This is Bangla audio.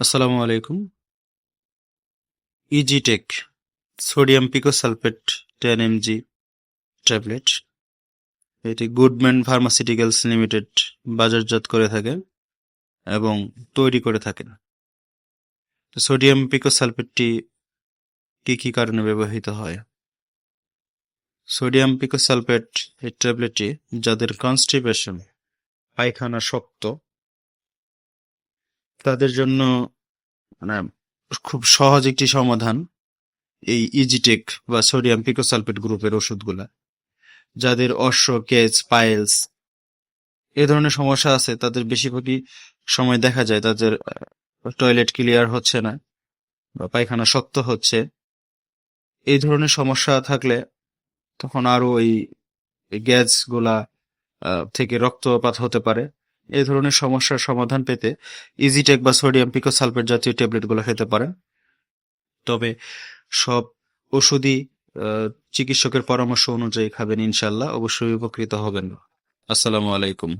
আসসালামু আলাইকুম। ইজিটেক sodium picosulfate ten mg tablet এটি গুডম্যান ফার্মাসিউটিক্যালস লিমিটেড বাজারজাত করে থাকে এবং তৈরি করে থাকেন। সোডিয়াম পিকোসালফেটটি কী কী কারণে ব্যবহৃত হয়? সোডিয়াম পিকোসালফেট এই ট্যাবলেটটি যাদের কনস্টিপেশন পায়খানা শক্ত তাদের জন্য মানে খুব সহজ একটি সমাধান এই ইজিটেক বা সোডিয়াম পিকোসালফেট গ্রুপের ওষুধগুলা। যাদের অশ্ব কেচ পাইলস এ ধরনের সমস্যা আছে, তাদের বেশিরভাগই সময় দেখা যায় তাদের টয়লেট ক্লিয়ার হচ্ছে না বা পায়খানা শক্ত হচ্ছে। এই ধরনের সমস্যা থাকলে তখন আরও ওই গ্যাসগুলা থেকে রক্তপাত হতে পারে। এই ধরনের সমস্যার সমাধান পেতে ইজিটেক বা সোডিয়াম পিকো সালফেট জাতীয় ট্যাবলেটগুলো খেতে পারেন। তবে সব ওষুধই চিকিৎসকের পরামর্শ অনুযায়ী খাবেন ইনশাল্লাহ অবশ্যই উপকৃত হবেন। আসসালামু আলাইকুম।